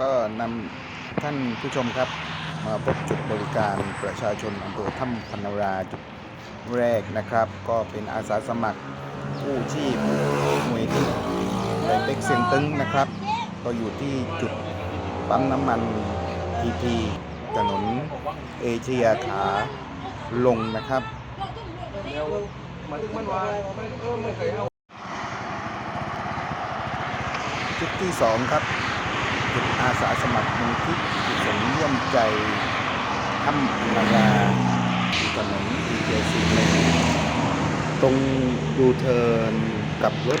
ก็นำท่านผู้ชมครับ มาพบจุดบริการประชาชนอำเภอถ้ำพันราจุดแรกนะครับ ก็เป็นอาสาสมัครกู้ชีพหน่วยที่ไดเต็กเซียงตึงนะครับ ก็อยู่ที่จุดปั๊มน้ำมันพีพีถนนเอเชียขาลงนะครับจุดที่สองครับ จุดอาสาสมัครมูลที่กุศลร่วมใจถ้ำพันราที่ถนนดีเจสีเลนตรงดูเทิร์นกับรถ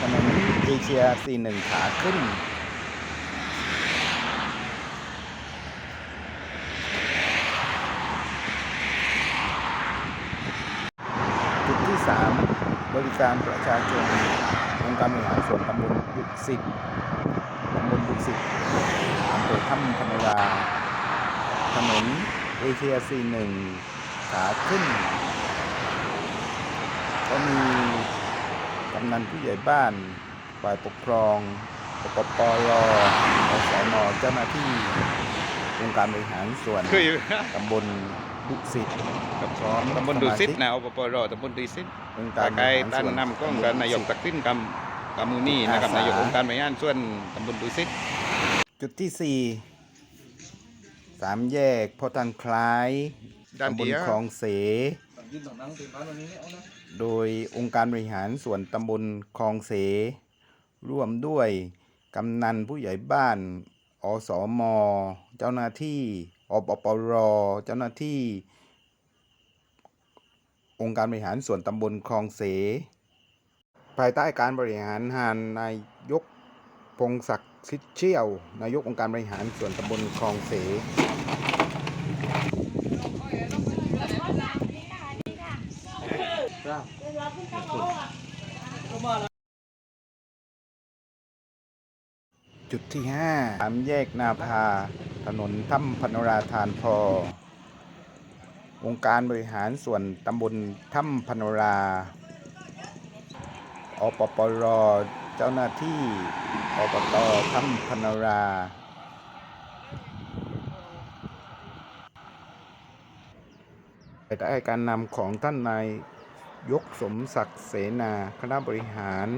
ถนนเอเชีย41ขาขึ้นจุดที่ 3 บริการประชาชนองค์การบริหารส่วนตำบลบุสิตตำบลบุสิตอำเภอถ้ำพนราถนนเอเชีย41ขาขึ้น ก็มีกำนันผู้ใหญ่บ้านฝ่ายปกครองปปปรอสนเจ้าหน้าที่องค์การบริหารส่วนเคยตำบล บุสิตกับพร้อมตำบลดุสิตนะอปปรตำบลดุสิตองค์ตาการบไกลริหารตันส่วนนำกล้องกับนายกตักสินกำกำมูนี่นะครับอาสานนายกองค์การบริหารส่วนตำบลดุสิตจุดที่สี่สามแยกพ่อตันคล้ายด้านตำบลเดียวคลองเส โดยองค์การบริหารส่วนตำบลคลองเส ร่วมด้วยกำนันผู้ใหญ่บ้าน อสมเจ้าหน้าที่ อปปรเจ้าหน้าที่ องค์การบริหารส่วนตำบลคลองเส ภายใต้การบริหารหานนายกพงศักดิ์สิทธิ์เชี่ยว นายกองค์การบริหารส่วนตำบลคลองเสจุดที่ห้าสามแยกนาภา ถนนถ้ำพนราทานพอ องค์การบริหารส่วนตำบลถ้ำพนรา อปปร เจ้าหน้าที่อบตถ้ำพนราภายใต้การนำของท่านนายยกสมศักดิ์เสนาคณะบริหาร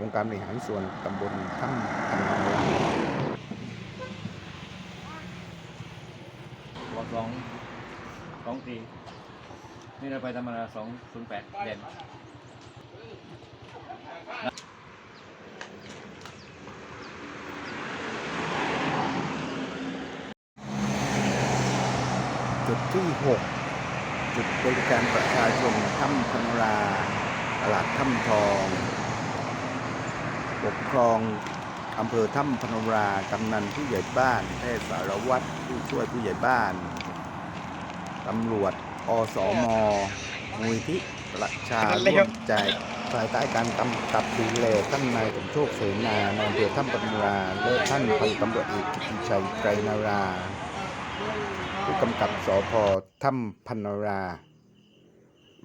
องค์การบริหารส่วนตำบลถ้ำพนรา บอก สองสองสี่นี่เราไปธรรมดาสองศูนย์แปดเด่นจุดที่ 6 จุดบริการประชาชนถ้ำพนราตลาดถ้ำทอง ปกครอง อำเภอถ้ำพนรากำนันผู้ใหญ่บ้านแพทย์สารวัตรผู้ช่วยผู้ใหญ่บ้านตำรวจ อสมมูลที่ประชาร่วมใจภายใต้การกำกับดูแลท่านนายสมโชคเสนาในอำเภอถ้ำพนราและท่านพันตำรวจเอกกิติชัยไกรนารา ผู้กำกับสพถ้ำพันรา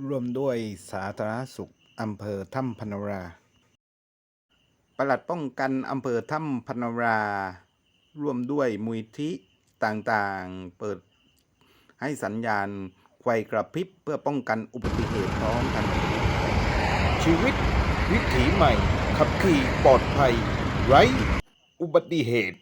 ร่วมด้วยสาธารณสุขอำเภอถ้ำพันรา ปลัดป้องกันอำเภอถ้ำพนรา ร่วมด้วยมุยทิต่างๆ เปิดให้สัญญาณไฟกระพริบเพื่อป้องกันอุบัติเหตุท้องถนนชีวิต วิถีใหม่ ขับขี่ปลอดภัย ไร้ อุบัติเหตุ